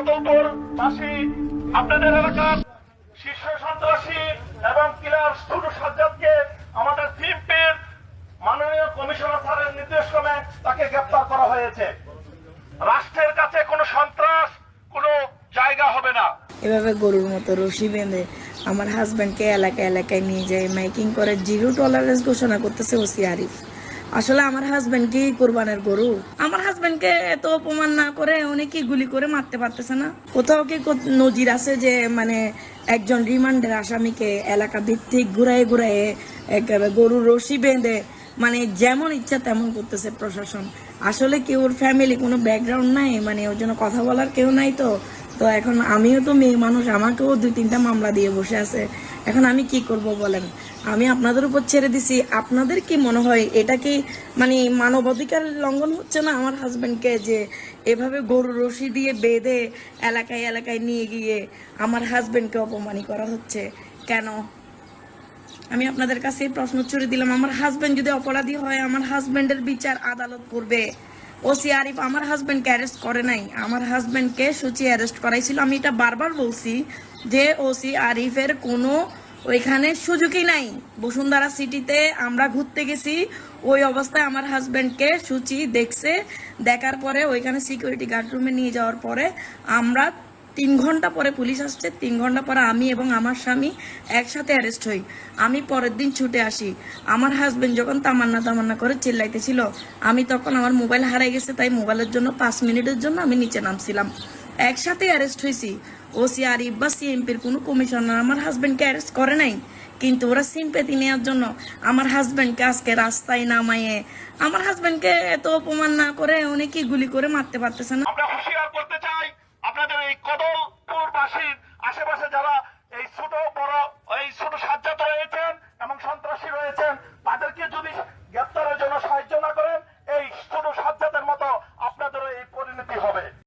কোতলপুরবাসী আপনাদের এলাকার শীর্ষ সন্ত্রাসী এবং কিলার ছোট সাজ্জাদকে আমাদের সিএমপির মাননীয় কমিশনার স্যারের নির্দেশক্রমে তাকে গ্রেপ্তার করা হয়েছে। রাষ্ট্রের কাছে কোনো সন্ত্রাস, কোনো জায়গা হবে না। এভাবে গরুর মতো রশি বেঁধে আমার হাজব্যান্ডকে এলাকা এলাকায় নিয়ে যায় মাইকিং করে জিরো টলারেন্স ঘোষণা করতেছে ওসি আরিফ। আসলে আমার হাজব্যান্ড কি কোরবানের গরু? আমার হাজব্যান্ডকে এত অপমান না করে উনি কি গুলি করে মারতে পারতেছে না? কোথাও কি নজির আছে যে মানে একজন রিমান্ডের আসামিকে এলাকা ভিত্তিক ঘুরায় ঘুরায় একেবারে গরুর রশি বেঁধে মানে যেমন ইচ্ছা তেমন করতেছে প্রশাসন। আসলে কি ওর ফ্যামিলি কোনো ব্যাকগ্রাউন্ড নাই? মানে ওর জন্য কথা বলার কেউ নাই তো? তো এখন আমিও তো মেয়ে মানুষ, আমাকেও দুই তিনটা মামলা দিয়ে বসে আছে। এখন আমি কি করব বলেন? আমি আপনাদের উপর ছেড়ে দিছি। আপনাদের কি মনে হয় এটা কি মানে মানবাধিকার লঙ্ঘন হচ্ছে না আমার হাজবেন্ডকে যে এভাবে গরু রশি দিয়ে বেঁধে এলাকায় এলাকায় নিয়ে গিয়ে আমার হাজবেন্ডকে অপমানি করা হচ্ছে? কেন? আমি আপনাদের কাছে প্রশ্ন ছুড়ে দিলাম। আমার হাজবেন্ড যদি অপরাধী হয়, আমার হাজবেন্ডের বিচার আদালত করবে। ওসি আরিফ আমার হাজব্যান্ডকে অ্যারেস্ট করে নাই। আমার হাজব্যান্ডকে সুচি অ্যারেস্ট করাইছিল। আমি এটা বারবার বলছি যে ওসি আরিফের কোনো ওইখানে সুযোগই নাই। বসুন্ধরা সিটিতে আমরা ঘুরতে গেছি। ওই অবস্থায় আমার হাজব্যান্ডকে সুচি দেখছে। দেখার পরে ওইখানে সিকিউরিটি গার্ড রুমে নিয়ে যাওয়ার পরে আমরা তিন ঘণ্টা পরে পুলিশ আসছে, তিন ঘণ্টা পরে আমি এবং আমার স্বামী একসাথে অ্যারেস্ট হই। আমি পরের দিন ছুটে আসি। আমার হাজবেন্ড যখন তামান্না তামান্না করে চিল্লাইতেছিল, আমি তখন আমার মোবাইল হারাই গেছে, তাই মোবাইলের জন্য পাঁচ মিনিটের জন্য আমি নিচে নামছিলাম। একসাথে অ্যারেস্ট হয়েছি ওসি আরিফ বা সিএমপির কোনো কমিশনার আমার হাজবেন্ডকে অ্যারেস্ট করে নাই। কিন্তু ওরা সিম্পেথি নেওয়ার জন্য আমার হাজবেন্ডকে আজকে রাস্তায় নামাইয়ে আমার হাজবেন্ডকে এত অপমান না করে উনি কি গুলি করে মারতে পারতেছে না?